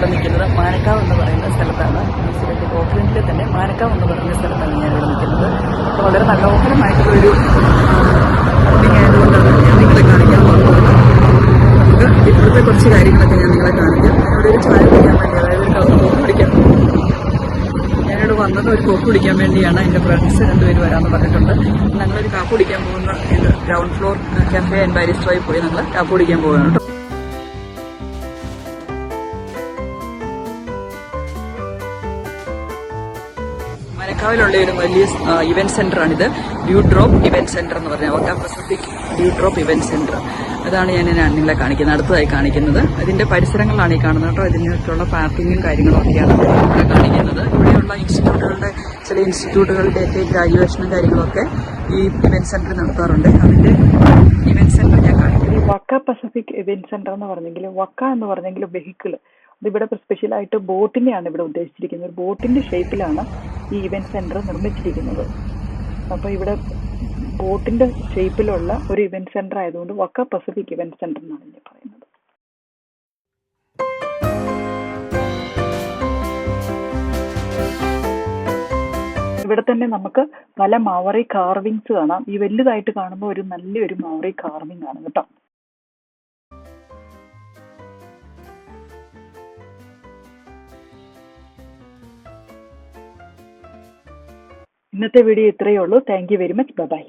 ഞാനിവിടെ നിൽക്കുന്നത് മാനക്കാവ് എന്ന് പറയുന്ന സ്ഥലത്താണ്. ന്യൂസിലൻഡ് ഓക്ലൻഡിലെ തന്നെ മാനക്കാവ് എന്ന് പറയുന്ന സ്ഥലത്താണ് ഞാനിവിടെ നിൽക്കുന്നത്. അപ്പോൾ വളരെ മനോഹരമായിട്ടുള്ളൊരു നിങ്ങളെ കാണിക്കാൻ കുറച്ച് നിങ്ങളെ കാണിക്കാം. ഇവിടെ ഒരു ചായ അതായത് കപ്പ് കുടിക്കാൻ വേണ്ടിയാണ്. എന്റെ ഫ്രണ്ട്സ് രണ്ടുപേര് വരാമെന്ന് പറഞ്ഞിട്ടുണ്ട്. ഞങ്ങളൊരു കാപ്പ് കുടിക്കാൻ പോകുന്ന ഗ്രൗണ്ട് ഫ്ലോർ കഫേ ആൻഡ് ബാരിസ്റ്ററായി പോയി ഞങ്ങൾ കാപ്പ് കുടിക്കാൻ പോവുകയാണ് മനക്കാവിലുള്ള ഒരു വലിയ ഇവന്റ് സെന്റർ ആണിത്. ഡ്യൂ ഡ്രോപ്പ് ഇവന്റ് സെന്റർ എന്ന് പറഞ്ഞാൽ വക്ക Pacific dew drop event centre അതാണ് ഞാൻ നിങ്ങളെ കാണിക്കുന്നത് അടുത്തതായി കാണിക്കുന്നത്. അതിന്റെ പരിസരങ്ങളാണ് ഈ കാണുന്നത് കേട്ടോ. ഇതിനകത്തുള്ള പാർക്കിങ്ങും കാര്യങ്ങളും ഒക്കെയാണ് കാണിക്കുന്നത്. ഇവിടെയുള്ള ഇൻസ്റ്റിറ്റ്യൂട്ടുകളുടെ ചില ഇൻസ്റ്റിറ്റ്യൂട്ടുകളുടെ ഒക്കെ ഗ്രാജുവേഷനും കാര്യങ്ങളൊക്കെ ഈ ഇവന്റ് സെന്ററിൽ നടത്താറുണ്ട്. അതിന്റെ ഇവന്റ് സെന്റർ ഞാൻ കാണിക്കുന്നത് വക്ക പസഫിക് ഇവന്റ് സെന്റർ എന്ന് പറഞ്ഞെങ്കിൽ വക്ക എന്ന് പറഞ്ഞെങ്കിൽ വെഹിക്കിൾ ഇതിവിടെ സ്പെഷ്യലായിട്ട് ബോട്ടിനെയാണ് ഇവിടെ ഉദ്ദേശിച്ചിരിക്കുന്നത്. ബോട്ടിന്റെ ഷേപ്പിലാണ് ഈ ഇവന്റ് സെന്റർ നിർമ്മിച്ചിരിക്കുന്നത്. അപ്പോൾ ഇവിടെ ബോട്ടിന്റെ ഷേപ്പിലുള്ള ഒരു ഇവന്റ് സെന്റർ ആയതുകൊണ്ട് വക്ക പസഫിക് ഇവന്റ് സെന്റർ എന്നാണ് ഞാൻ പറയുന്നത്. ഇവിടെ തന്നെ നമുക്ക് പല മാവറി കാർവിങ്സ് കാണാം. ഈ വലുതായിട്ട് കാണുമ്പോൾ ഒരു നല്ലൊരു മാവറി കാർവിംഗ് ആണ് കേട്ടോ. ഇന്നത്തെ വീഡിയോ ഇത്രയേ ഉള്ളൂ. Thank you very much bye